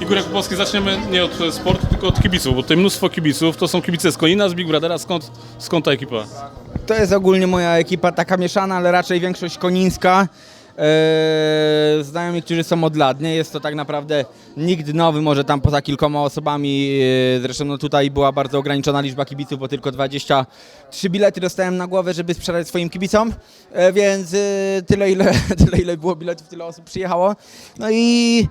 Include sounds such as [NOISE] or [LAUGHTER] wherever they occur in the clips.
Igor Jakubowski, zaczniemy nie od e, sportu, tylko od kibiców, bo tutaj mnóstwo kibiców, to są kibice z Konina, z Big Brothera, skąd, skąd ta ekipa? To jest ogólnie moja ekipa taka mieszana, ale raczej większość konińska. Eee, znajomi, którzy są od lat. Nie jest to tak naprawdę nikt nowy, może tam poza kilkoma osobami. Eee, zresztą no tutaj była bardzo ograniczona liczba kibiców, bo tylko 23 bilety dostałem na głowę, żeby sprzedać swoim kibicom. Eee, więc eee, tyle, ile, [LAUGHS] tyle, ile było biletów, tyle osób przyjechało. No i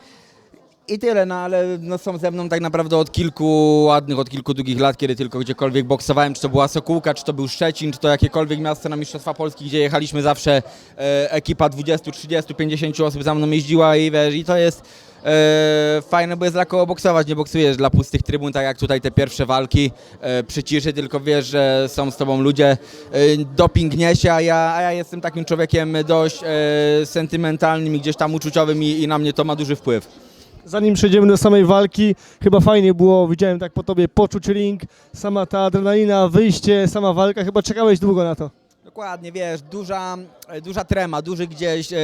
i tyle, no ale no, są ze mną tak naprawdę od kilku ładnych, od kilku długich lat, kiedy tylko gdziekolwiek boksowałem, czy to była Sokółka, czy to był Szczecin, czy to jakiekolwiek miasto na Mistrzostwa Polski, gdzie jechaliśmy zawsze e, ekipa 20, 30, 50 osób za mną jeździła i wiesz, i to jest e, fajne, bo jest dla kogo boksować, nie boksujesz dla pustych trybun, tak jak tutaj te pierwsze walki e, przy ciszy, tylko wiesz, że są z tobą ludzie, e, doping niesie, a ja, a ja jestem takim człowiekiem dość e, sentymentalnym i gdzieś tam uczuciowym i, i na mnie to ma duży wpływ. Zanim przejdziemy do samej walki, chyba fajnie było, widziałem tak po tobie, poczuć ring, sama ta adrenalina, wyjście, sama walka, chyba czekałeś długo na to. Dokładnie, wiesz, duża, e, duża trema, duży gdzieś... E,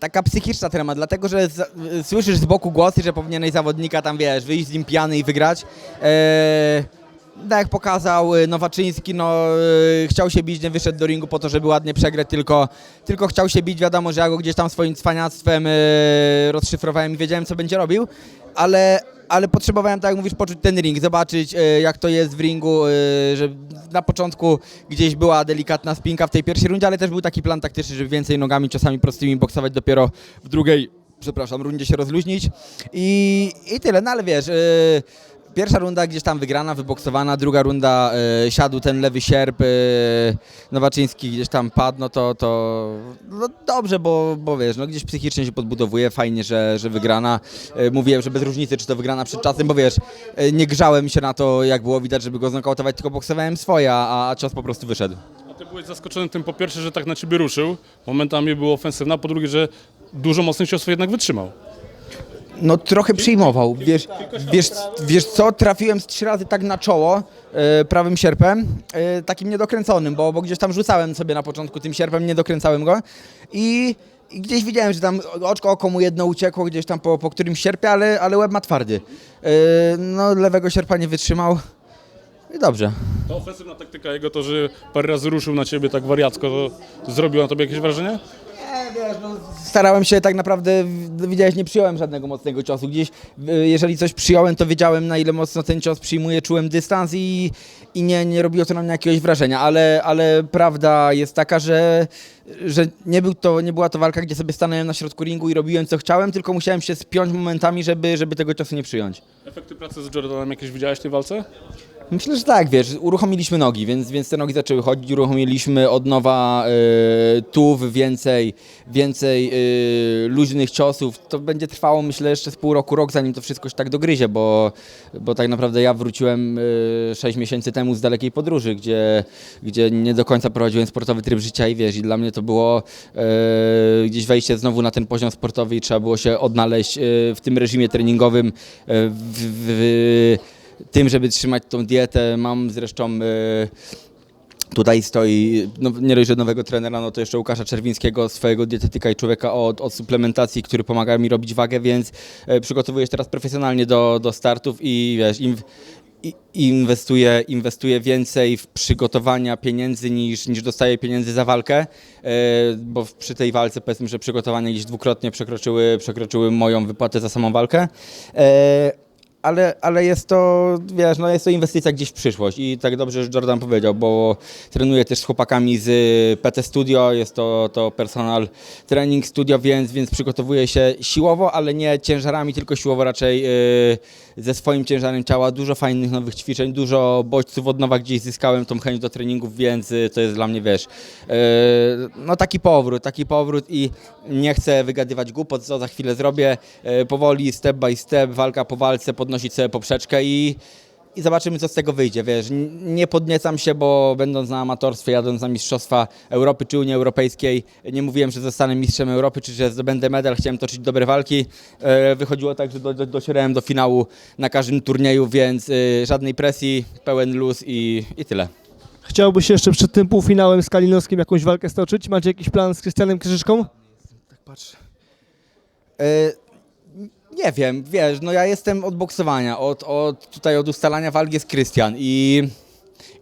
taka psychiczna trema, dlatego że z, e, słyszysz z boku głosy, że powinieneś zawodnika tam, wiesz, wyjść z nim pijany i wygrać. Tak jak pokazał e, Nowaczyński, no e, chciał się bić, nie wyszedł do ringu po to, żeby ładnie przegrać, tylko, tylko chciał się bić, wiadomo, że ja go gdzieś tam swoim cwaniactwem e, rozszyfrowałem i wiedziałem, co będzie robił, ale, ale potrzebowałem, tak jak mówisz, poczuć ten ring, zobaczyć jak to jest w ringu, że na początku gdzieś była delikatna spinka w tej pierwszej rundzie, ale też był taki plan taktyczny, żeby więcej nogami, czasami prostymi boksować dopiero w drugiej, przepraszam, rundzie się rozluźnić. I, i tyle, no ale wiesz... e, Pierwsza runda gdzieś tam wygrana, wyboksowana, druga runda e, siadł ten lewy sierp, e, Nowaczyński gdzieś tam padł, no to, to no dobrze, bo, bo wiesz, no gdzieś psychicznie się podbudowuje, fajnie, że, że wygrana. E, mówiłem, że bez różnicy, czy to wygrana przed czasem, bo wiesz, e, nie grzałem się na to, jak było widać, żeby go znokautować, tylko boksowałem swoje, a, a cios po prostu wyszedł. A ty byłeś zaskoczony tym po pierwsze, że tak na ciebie ruszył, momentami było ofensywna, po drugie, że dużo mocnych ciosów jednak wytrzymał. No trochę przyjmował. Wiesz, wiesz, wiesz co, trafiłem z trzy razy tak na czoło e, prawym sierpem, e, takim niedokręconym, bo, bo gdzieś tam rzucałem sobie na początku tym sierpem, nie dokręcałem go i, i gdzieś widziałem, że tam oczko oko mu jedno uciekło gdzieś tam po, po którymś sierpie, ale, ale łeb ma twardy. E, no lewego sierpa nie wytrzymał i dobrze. Ta ofensywna taktyka jego, to, że parę razy ruszył na ciebie tak wariacko, to, to zrobiło na tobie jakieś wrażenie? Wiesz, no, starałem się tak naprawdę, widziałeś, nie przyjąłem żadnego mocnego ciosu. Gdzieś, jeżeli coś przyjąłem, to wiedziałem na ile mocno ten cios przyjmuje, czułem dystans i, i nie, nie robiło to na mnie jakiegoś wrażenia, ale, ale prawda jest taka, że, że nie, był to, nie była to walka, gdzie sobie stanąłem na środku ringu i robiłem co chciałem, tylko musiałem się spiąć momentami, żeby, żeby tego ciosu nie przyjąć. Efekty pracy z Jordanem jakieś widziałeś w tej walce? Myślę, że tak, wiesz, uruchomiliśmy nogi, więc, więc te nogi zaczęły chodzić, uruchomiliśmy od nowa y, tułów, więcej, więcej y, luźnych ciosów. To będzie trwało, myślę, jeszcze z pół roku, rok, zanim to wszystko się tak dogryzie, bo, bo tak naprawdę ja wróciłem y, 6 miesięcy temu z dalekiej podróży, gdzie, gdzie nie do końca prowadziłem sportowy tryb życia i wiesz, i dla mnie to było y, gdzieś wejście znowu na ten poziom sportowy i trzeba było się odnaleźć y, w tym reżimie treningowym, y, w, w tym, żeby trzymać tą dietę. Mam zresztą e, tutaj stoi no, nie dość, że nowego trenera, no to jeszcze Łukasza Czerwińskiego, swojego dietetyka i człowieka od, od suplementacji, który pomaga mi robić wagę, więc e, przygotowuję się teraz profesjonalnie do, do startów i wiesz, im, i inwestuję, inwestuję więcej w przygotowania pieniędzy niż, niż dostaję pieniędzy za walkę, e, bo przy tej walce powiedzmy, że przygotowania gdzieś dwukrotnie przekroczyły, przekroczyły moją wypłatę za samą walkę. E, ale, ale jest to, wiesz, no jest to inwestycja gdzieś w przyszłość i tak dobrze, że Jordan powiedział, bo trenuję też z chłopakami z PT Studio, jest to, to personal training studio, więc, więc przygotowuję się siłowo, ale nie ciężarami, tylko siłowo raczej yy, ze swoim ciężarem ciała, dużo fajnych nowych ćwiczeń, dużo bodźców od nowa gdzieś zyskałem tą chęć do treningów, więc y, to jest dla mnie, wiesz, yy, no taki powrót, taki powrót i nie chcę wygadywać głupot, co za chwilę zrobię, yy, powoli, step by step, walka po walce, podnosić sobie poprzeczkę i i zobaczymy, co z tego wyjdzie. Wiesz, nie podniecam się, bo będąc na amatorstwie, jadąc na Mistrzostwa Europy czy Unii Europejskiej, nie mówiłem, że zostanę mistrzem Europy, czy że zdobędę medal, chciałem toczyć dobre walki. E, Wychodziło tak, że do, do, docierałem do finału na każdym turnieju, więc e, żadnej presji, pełen luz i, i tyle. Chciałbyś jeszcze przed tym półfinałem z Kalinowskim jakąś walkę stoczyć? Macie jakiś plan z Krystianem Krzyżyczką? E, Nie wiem, wiesz, no ja jestem od boksowania, od, od tutaj od ustalania walki jest Krystian i,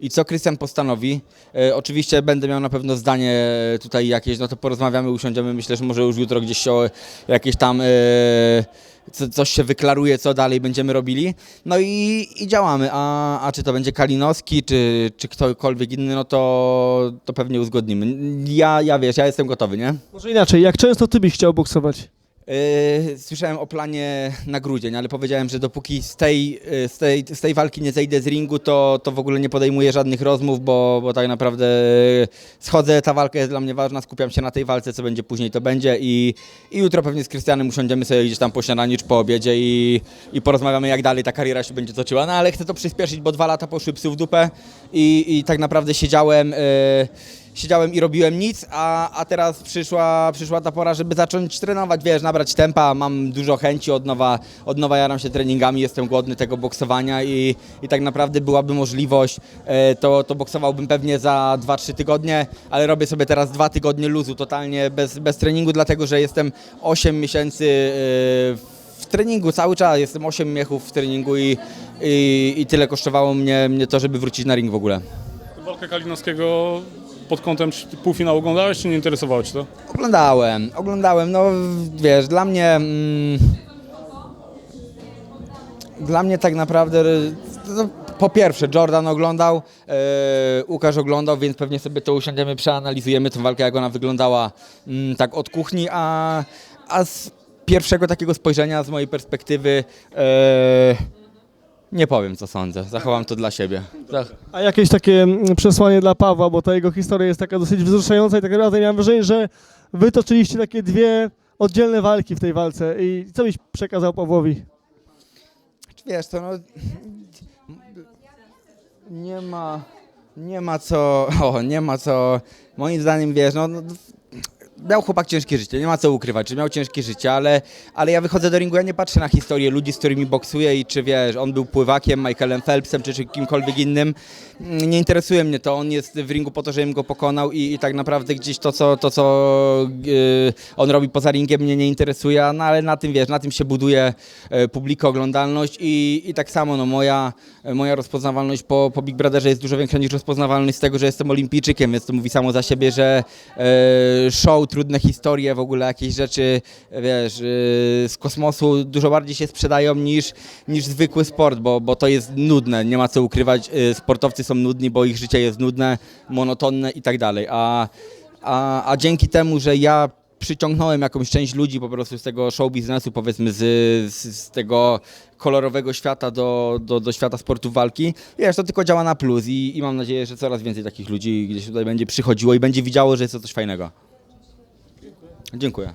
i co Krystian postanowi. E, oczywiście będę miał na pewno zdanie tutaj jakieś, no to porozmawiamy, usiądziemy, myślę, że może już jutro gdzieś się o jakieś tam... E, co, coś się wyklaruje, co dalej będziemy robili. No i, i działamy. A, a czy to będzie Kalinowski, czy, czy ktokolwiek inny, no to, to pewnie uzgodnimy. Ja, ja wiesz, ja jestem gotowy, nie? Może inaczej, jak często ty byś chciał boksować? Yy, słyszałem o planie na grudzień, ale powiedziałem, że dopóki z tej, yy, z tej, z tej walki nie zejdę z ringu, to, to w ogóle nie podejmuję żadnych rozmów, bo, bo tak naprawdę yy, schodzę, ta walka jest dla mnie ważna, skupiam się na tej walce, co będzie później, to będzie i, i jutro pewnie z Krystianem usiądziemy sobie gdzieś tam po śniadaniu czy po obiedzie i, i porozmawiamy, jak dalej ta kariera się będzie toczyła. No ale chcę to przyspieszyć, bo dwa lata poszły psy w dupę i, i tak naprawdę siedziałem... Yy, siedziałem i robiłem nic, a, a teraz przyszła, przyszła ta pora, żeby zacząć trenować, wiesz, nabrać tempa, mam dużo chęci, od nowa, od nowa jaram się treningami, jestem głodny tego boksowania i, i tak naprawdę byłaby możliwość, e, to, to boksowałbym pewnie za 2-3 tygodnie, ale robię sobie teraz dwa tygodnie luzu, totalnie bez, bez treningu, dlatego że jestem 8 miesięcy e, w treningu cały czas, jestem 8 miechów w treningu i, i, i tyle kosztowało mnie, mnie to, żeby wrócić na ring w ogóle. Walkę Kalinowskiego pod kątem półfinału oglądałeś, czy nie interesowało Cię to? Oglądałem, oglądałem, no wiesz, dla mnie... Mm, dla mnie tak naprawdę... No, po pierwsze, Jordan oglądał, e, Łukasz oglądał, więc pewnie sobie to usiądziemy, przeanalizujemy tę walkę, jak ona wyglądała mm, tak od kuchni, a, a z pierwszego takiego spojrzenia, z mojej perspektywy, e, nie powiem co sądzę, zachowam to dla siebie. Zach- A jakieś takie mm, przesłanie dla Pawła, bo ta jego historia jest taka dosyć wzruszająca i tak naprawdę miałem wrażenie, że wy toczyliście takie dwie oddzielne walki w tej walce i co byś przekazał Pawłowi? Wiesz to no, nie ma, nie ma co, [LAUGHS] o, nie ma co, moim zdaniem wiesz, no, no miał chłopak ciężkie życie, nie ma co ukrywać, że miał ciężkie życie, ale, ale ja wychodzę do ringu, ja nie patrzę na historię ludzi, z którymi boksuję i czy wiesz, on był pływakiem, Michaelem Phelpsem, czy, czy kimkolwiek innym, Mm, nie interesuje mnie to, on jest w ringu po to, żebym go pokonał i, i tak naprawdę gdzieś to, co, to, co yy, on robi poza ringiem mnie nie interesuje, no ale na tym wiesz, na tym się buduje e, publika, oglądalność i, i tak samo no, moja, moja rozpoznawalność po, po Big Brotherze jest dużo większa niż rozpoznawalność z tego, że jestem olimpijczykiem, więc to mówi samo za siebie, że e, show, trudne historie, w ogóle jakieś rzeczy, wiesz, e, z kosmosu dużo bardziej się sprzedają niż, niż zwykły sport, bo, bo to jest nudne, nie ma co ukrywać, e, sportowcy są nudni, bo ich życie jest nudne, monotonne i tak dalej, a, a, a dzięki temu, że ja przyciągnąłem jakąś część ludzi po prostu z tego show biznesu, powiedzmy z, z, z tego kolorowego świata do, do, do świata sportu walki, wiesz, to tylko działa na plus i, i mam nadzieję, że coraz więcej takich ludzi gdzieś tutaj będzie przychodziło i będzie widziało, że jest to coś fajnego. Dziękuję.